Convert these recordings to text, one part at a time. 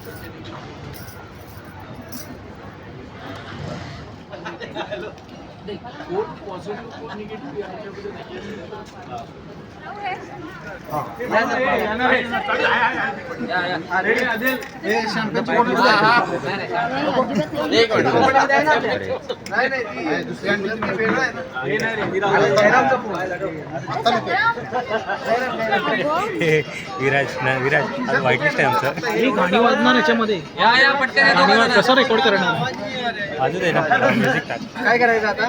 Hello. Viraj ना विराज वाईट list आहे आमचं ही गाणी वाजणार याच्यामध्ये या या पटकन गाणी वाज-. कसं रेकॉर्ड करणार वाजू दे ना म्युझिक टाक काय करायचं आता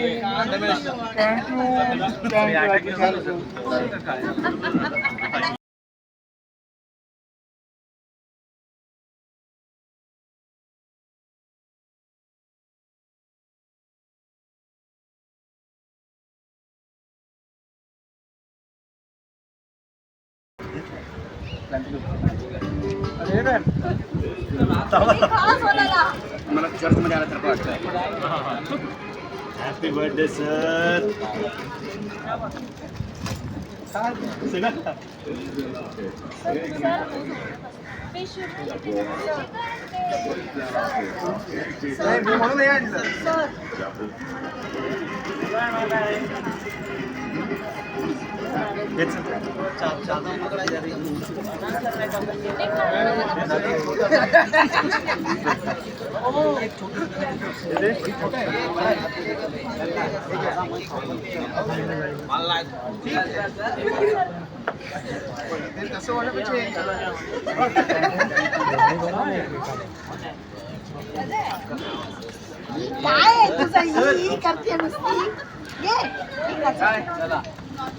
आहे मला चर्चमध्ये आलं तर वाटतं हॅपी बर्थडे सर नाही, हे. ते तसं वाटत काय आहे तुझं? करते नुसती ये चला चला आतमध्ये आता. कोणाचा चालू आहे?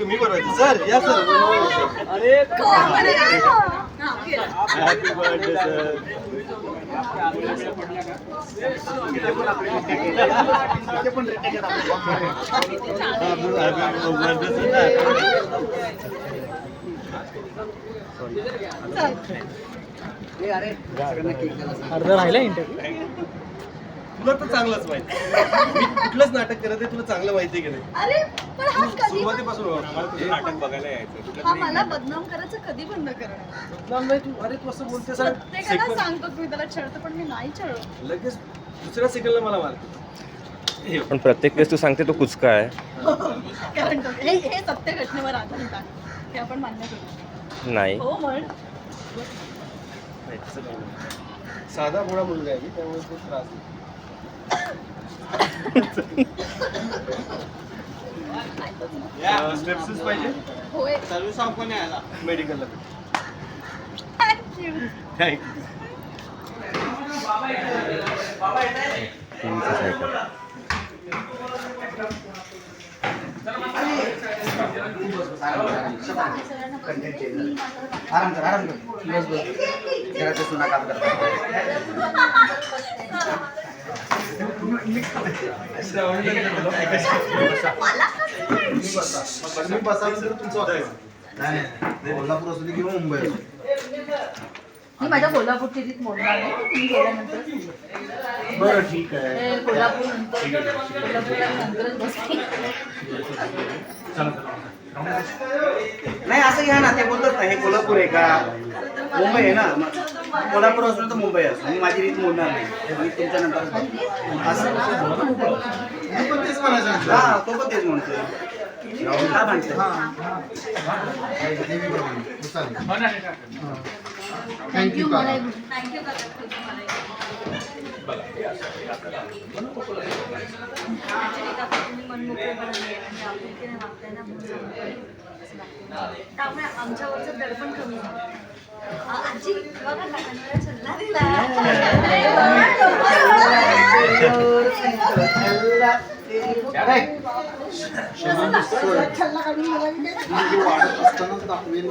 मी बरोबर सर या सर. हॅपी बर्थडे सर पण अर्ध राहिला इंटरव्ह्यू तुला तर चांगलंच माहिती. मी कुठलंच नाटक करत आहे तुला चांगलं माहिती आहे की नाही? अरे पण हा कधी सुरुवातीपासून ओळख. नाटक बघायला यायचं हा मला बदनाम करायचं कधी बंद करणार. बदनाम नाही तू अरे तू असं बोलते सर प्रत्येकाला सांगतो तुम्ही त्याला छळतो पण मी नाही छळत. लगेच दुसऱ्या सेकंडला मला मारते. पण प्रत्येक वेळेस तू सांगते तो कुचका आहे. कारण तो- हे हे सत्य घटनेवर आधारित आहे हे आपण मान्य करू. नाही. हो म्हण. साधा भोळा मुलगा आहे त्यामुळे खूप त्रास पाहिजे. कोणी आला? मेडिकलला. थँक्यू थँक्यू आराम कर आराम कर घरात सुना काम करतात मी बसायला तर तुमचं नाही नाही कोल्हापूर असू दे किंवा मुंबई असू. मी माझ्या कोल्हापूरची रीत मोडणार नाही तुम्ही गेल्यानंतर बरं ठीक आहे. कोल्हापूर नंतर. कोल्हापूरला नंतरच बसते नाही असं घ्या ना ते बोलतात ना हे कोल्हापूर आहे का? मुंबई आहे ना? मग कोल्हापूर असलं तर मुंबई असो मी माझी रीत मोडणार नाही. मी तुमच्या नंतर असं. हा तो पण तेच म्हणतोय. नेहमीप्रमाणे. चालेल. थँक्यू थँक्यू त्यामुळे आमच्यावरचं दडपण कमी झालं. आजी बघा काकांकडे चल्ला दिला दाखवेल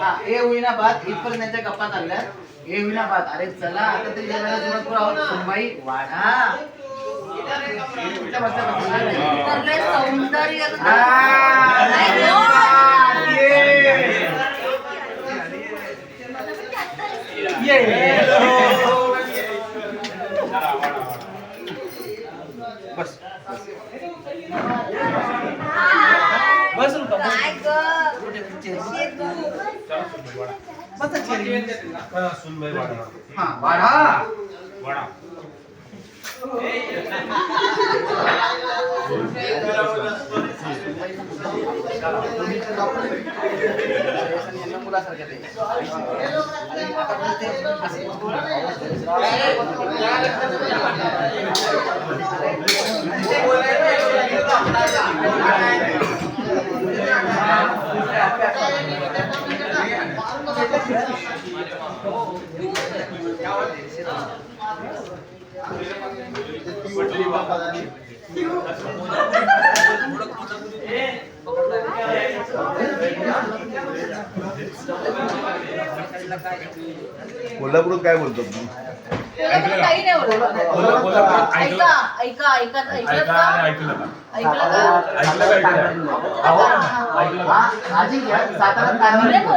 हा, हे होईना बात इथपर्यंत त्यांच्या गप्पा चालल्या हे होईना बात अरे चला आता तरी जेवायला सुरुवात करू आहोत सुनबाई वाढा कुठल्या बसल्या बसल्या नाही. तर लय सौंदर्य. नाही, हो. ये. बस बस रुपा बस. काय ग कशी आहे तू बस चेरी. हा, सुनबाई वाडा हा वाढा वाडा यांना मुलासारखं ते. आता बोलते, कोल्हापूरात काय बोलतो तुम्ही काही नाही बोलत. ऐका ऐका ऐका ऐकलं का ऐकलं ऐकलं हा,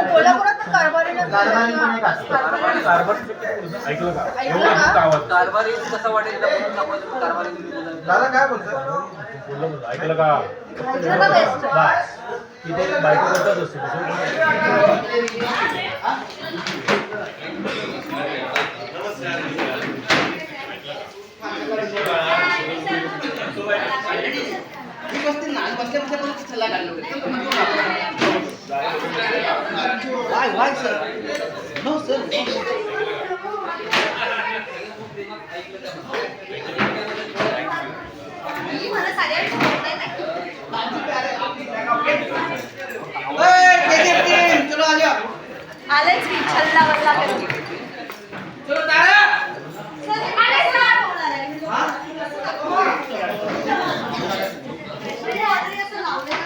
कोल्हापुरात तर कारभारी. कारभारी- ऐकलं एवढं आवाज कारभारी कसं वाटेल म्हणून दाखवायचं कारभारी दादा काय बोलतो बोललं बोललं. ऐकलं का ऐकलं का best? बस तिथे बायको बोलतच असते तसं. ती बसतील ना, बसल्या बसल्या पण सल्ला काढला. मी मला बोलताय ना. आ जाओ. आलेच की छल्ला बल्ला करून. चलो, तारा. सर, आलेच ना बोलणार आहे. हे already असं लावलेलं.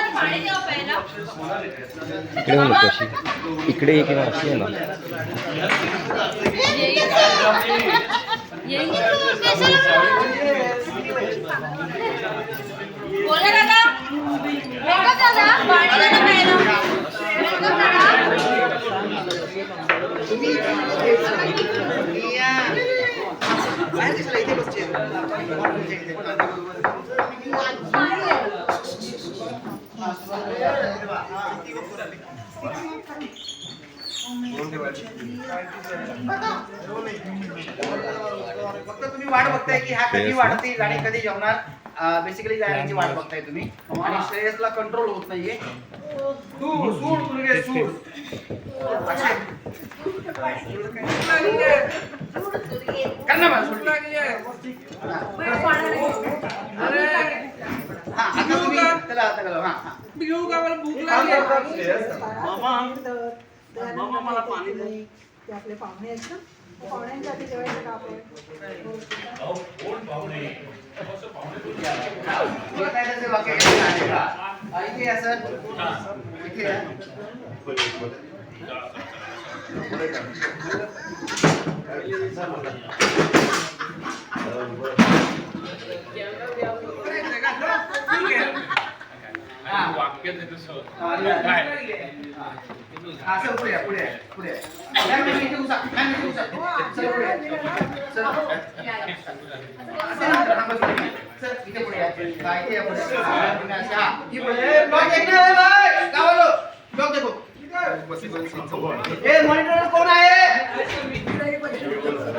बापू, वेळ नाही मिळाला. ए, चुप, चुप, चुप. अरे आयडिया दे ना तू. नाही. खाणं काढा, पाणी द्या प्यायला. इकडे हो नको अशी इकडे ये किंवा अशी आहे ना येईल. येईल. बोला दादा वेलकम दादा पाणी द्या ना प्यायला वेलकम दादा या. बाहेर कशाला इथे बसचे? फक्त तुम्ही वाट बघताय की हा कधी वाढतील आणि कधी जेवणार? बेसिकली गाड्यांची वाट बघताय तुम्ही. आणि श्रेयसला कंट्रोल होत नाहीये. तू सूड मुलगे सूड कर ना मला सूड. ते आपले पाहुणे आहेत ना? पाहुण्यांसाठी जेवायचं का आपण? वाक्य सर पुढे या, पुढे या, पुढे या. मॅम, तुम्ही इथे उभा, मॅम, इथे उभा. सर, पुढे या. सर, सर, हा, बस, पुढे या. सर, इथे पुढे या. हा, इथे या पुढे. हा, तुम्ही असे, हा, इथे पुढे. ए, ब्लॉक एक नाही, बाय. गावालो. ब्लॉक देखो. ए, मॉनिटर कोण आहे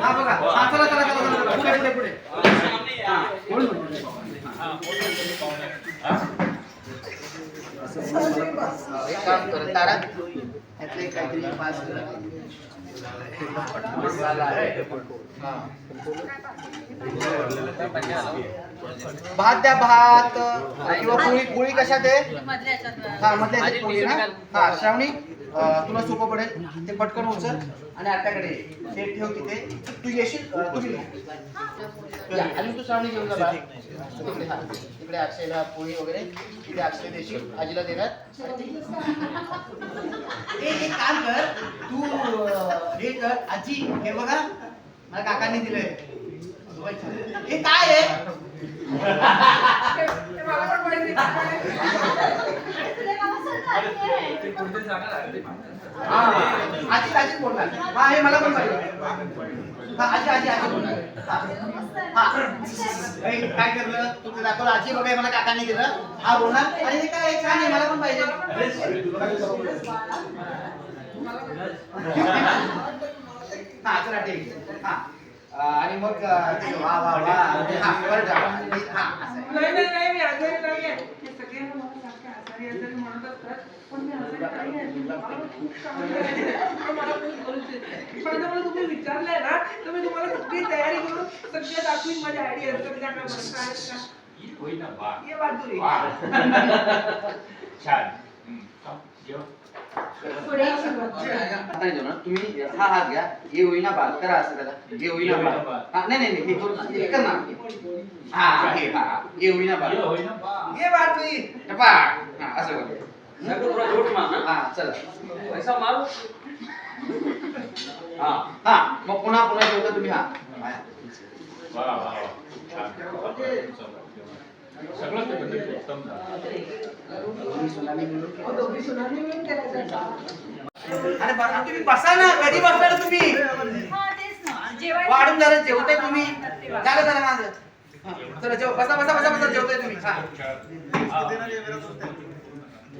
हा बघा हा चला चला चला चला पुढे पुढे पुढे हा, कोण म्हणतो? एक काम कर तारा यातले काहीतरी. हा. भात द्या भात किंवा पोळी पोळी कशात आहे हा मधल्या पोळी ना हा श्रावणी तुला सोपं पडेल. ते पटकन उचल आणि आत्याकडे. ते ठेव तिथे. तू येशील? तुम्ही आणि तू श्रावणी घेऊन जा बाहेर. तिकडे हा तिकडे अक्षयला पोळी वगैरे. तिथे अक्षय देशील आजीला देणार. ए, एक काम कर. तू हे कर. आजी हे बघा. मला काकांनी दिलंय. हे काय आहे. आजी आजी बोलणार. हा हे मला पण पाहिजे हा आजी आजी आजी बोलणार. हा. हा. ए, काय करलं तू ते दाखवलं. आजी बघा हे मला काकांनी दिलं. हा बोलणार. आणि हे काय? छान आहे. मला पण पाहिजे. हा चला ठीक आहे. हा. आणि मग वा वा वा. हा बरं. हा. नाही नाही नाही मी आजारी नाही आहे हे सगळे मला सारखे आजारी आजारी. तुम्ही विचारलंय ना तर मी तुम्हाला सगळी तयारी करून सगळे दाखवीन माझ्या आयडिया सगळ्या काय म्हणता आहेत का ये बाजूला पुढे सुरुवात. आता नाही जेवणार तुम्ही हा हात घ्या हे होईना बाद करा असं त्याला हे होईना बाद हा नाही नाही नाही, हे करू हे कर ना हा हे हा हा. हे होईना बाद ये बाजू टपा हा असं कर हा? चला. ऐसा मारू? हा. हा मग पुन्हा पुन्हा जेवता तुम्ही हा. हो, करायचं अरे तुम्ही बसा ना कधी बसणार तुम्ही. हा तेच ना. जेवायला वाढून झालं जेवताय तुम्ही. झालं झालं माझं. चला जेव बसा बसा बसा बसा जेवताय तुम्ही. हा.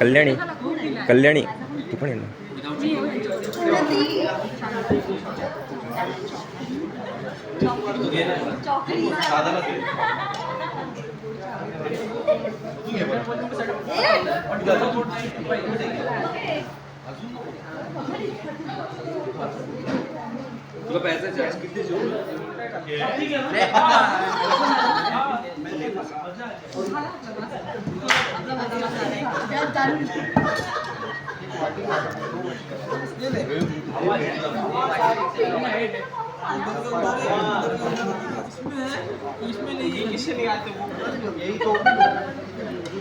कल्याणी कल्याणी तू पण येणार चॉकलेट. साधा तुला प्यायचं आहे? किती जेवू? Best director, sir. अरे राक्षस येस सर आ,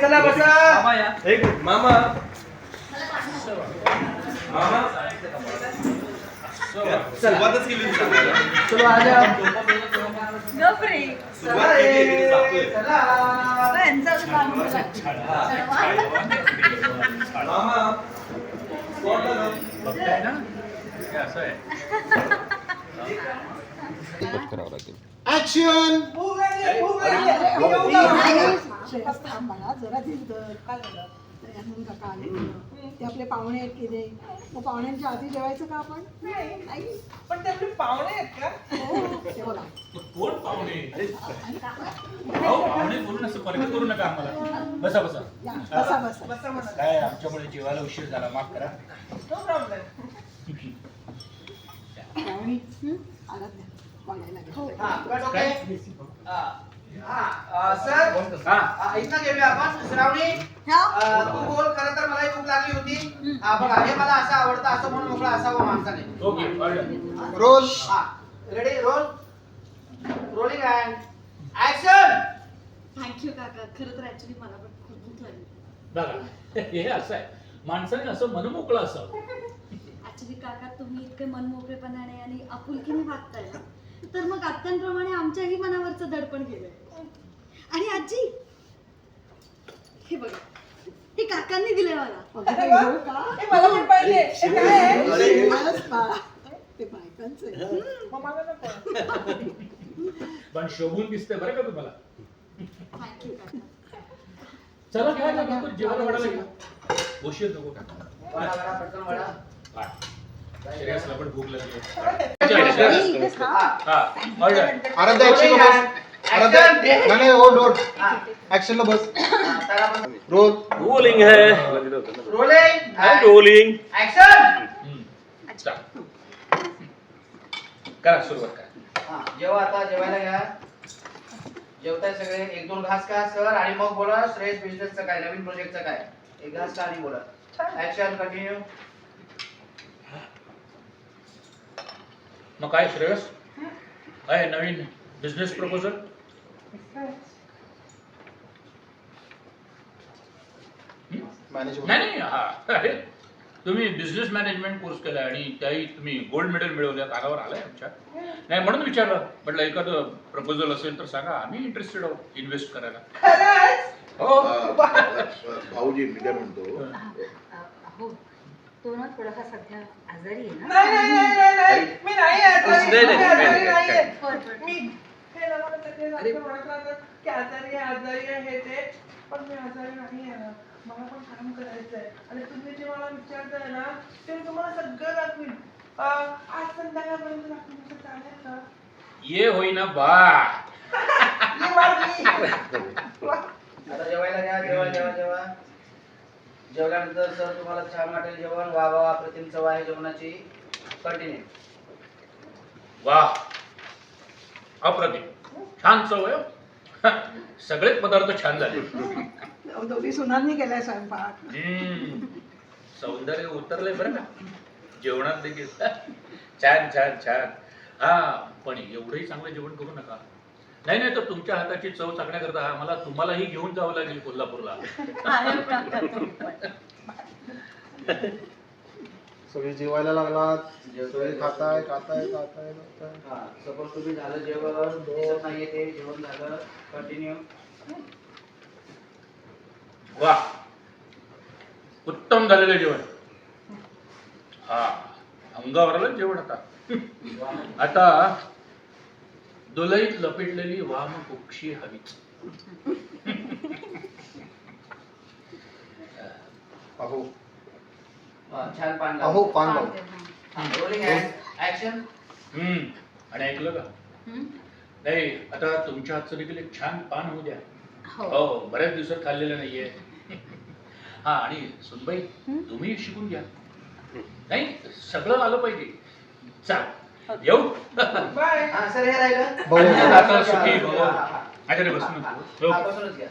चला बसा एक. मामा मामा सुरुवातच केली. चलो आ जाओ गप रे. सुरुवात केली. चला. मामा नाव? बघताय ना हे असं आहे करावं लागेल ऍक्शन ते आपले पाहुणे आहेत की नाही मग पाहुण्यांच्या आधी जेवायचं का आपण नाही पण ते आपले पाहुणे आहेत का हो, ते बोला कोण पाहुणे अहो, पाहुणे बोलून असं परत करू नका आम्हाला बसा बसा या बसा बसा बसा म्हणा काय आमच्यामुळे जेवायला उशीर झाला माफ करा नो प्रॉब्लेम पाहुणी हं? आराध्या हा हा हा सर हा घेऊया आपण श्रावणी हा? तू बोल खरं तर मलाही भूक लागली होती बघा हे मला असं आवडतं असं म्हणून मोकळा असावं माणसाने रोल हा ready roll rolling and action thank you काका. खरं तर ऍक्च्युली मला पण खूप भूक लागली. बघा हे असं आहे. माणसाने असं मनमोकळं असावं. ऍक्च्युली काका तुम्ही इतके मनमोकळेपणाने आणि आपुलकीने वागताय ना तर मग आत्यांप्रमाणे आमच्याही मनावरचं दडपण गेलंय. आणि आजी? हे बघा हे काकांनी दिलंय मला. पण हे. ते शोभून दिसतंय बरं का तुम्हाला? थँक्यू काका. चला काय जेवण वाढायला नको का हा. श्रेयसला पण भूक लागली. नाही. हा ऍक्शन बस. रोल रोलिंग है. रोलिंग रोलिंग ऍक्शन करा सुरुवात करा. हा. जेवा आता जेवायला घ्या. जेवताय सगळे. एक दोन घास खा सर. आणि मग बोला श्रेयस बिझनेसचं काय? नवीन प्रोजेक्टचं काय? एक घास खा आणि बोला. ऍक्शन कंटिन्यू मग काय श्रेयस? काय नवीन बिझनेस प्रपोजल मॅनेजमेंट नाही नाही हा अरे तुम्ही बिझनेस मॅनेजमेंट कोर्स केलाय आणि त्याही तुम्ही गोल्ड मेडल मिळवल्या कानावर आलाय आमच्या. नाही म्हणून विचारलं. म्हटलं एखादं प्रपोजल असेल तर सांगा. आम्ही इंटरेस्टेड आहोत इन्व्हेस्ट करायला? हो. भाऊजी मी काय म्हणतो? हो. तो ना थोडासा सध्या आजारी आहे ना. नाही नाही नाही नाही नाही. मी नाही आजारी. नाही, नाही, मी नाही, आजारी नाही, होय. मी हे सगळे सारखं म्हणत राहतात की आजारी आहे आजारी आहे हे ते. पण मी आजारी नाही आहे ना. मला पण काम करायचं आहे. आणि तुम्ही जे मला विचारताय ना ते मी तुम्हाला सगळं दाखवीन. अं, आज संध्याकाळपर्यंत दाखवून चालेल का? ये होईना बा. आता जेवायला घ्या जेवा जेवा जेवा जेवल्यानंतर सर तुम्हाला छान वाटेल जेवण. वा वा वा, अप्रतिम चव आहे जेवणाची. कंटिन्यू वा. अप्रतिम. छान चव आहे हो. सगळेच पदार्थ छान झाले. दोघी सुनांनी केलाय स्वयंपाक. हम्म. सौंदर्य उतरलंय बरं का. जेवणात देखील. छान छान छान. हा पण एवढंही चांगलं जेवण करू नका. नाही नाही तर तुमच्या हाताची चव चाकण्याकरता आम्हाला तुम्हालाही घेऊन जावं लागेल कोल्हापूरला. सगळी जेवायला लागलात. सगळे खाताय खाताय खाताय हा सपोज तुम्ही झालं जेवण दिसत नाहीये ते जेवण झालं कंटिन्यू वा. उत्तम झालेलं जेवण. हा अंगावर आलं जेवण आता. आता दुलईत लपेटलेली वाम कुक्षी हवीच अहो. छान पान अहो पान लाव. रोलिंग ऍक्शन हम्म आणि ऐकलं का? नाही आता तुमच्या हातचं देखील एक छान पान होऊ द्या. हो. बऱ्याच दिवसात खाल्लेलं नाहीये. हा आणि सुनबाई तुम्ही शिकून घ्या. नाही सगळं आलं पाहिजे. चल. येऊ बाय हा सर हे राहिलं भाऊ. सुखी. हा, हा, हा. माझ्याकडे बसून हा, हो. हा, बसूनच घ्या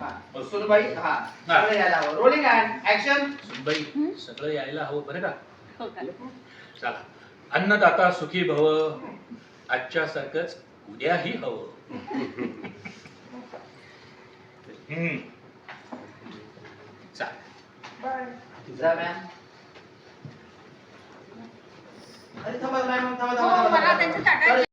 हा सुनबाई हा. सगळं यायला हवं. रोलिंग ऍक्शन सुनबाई सगळं यायला हवं बरं का? चला. अन्नदाता सुखी भव. आजच्या सारखंच उद्याही हवं. हम्म. चाल. बाय जा मॅम अरे थांबा मॅम थांबा हो, थांबा मला थांबा त्यांच्या ताटात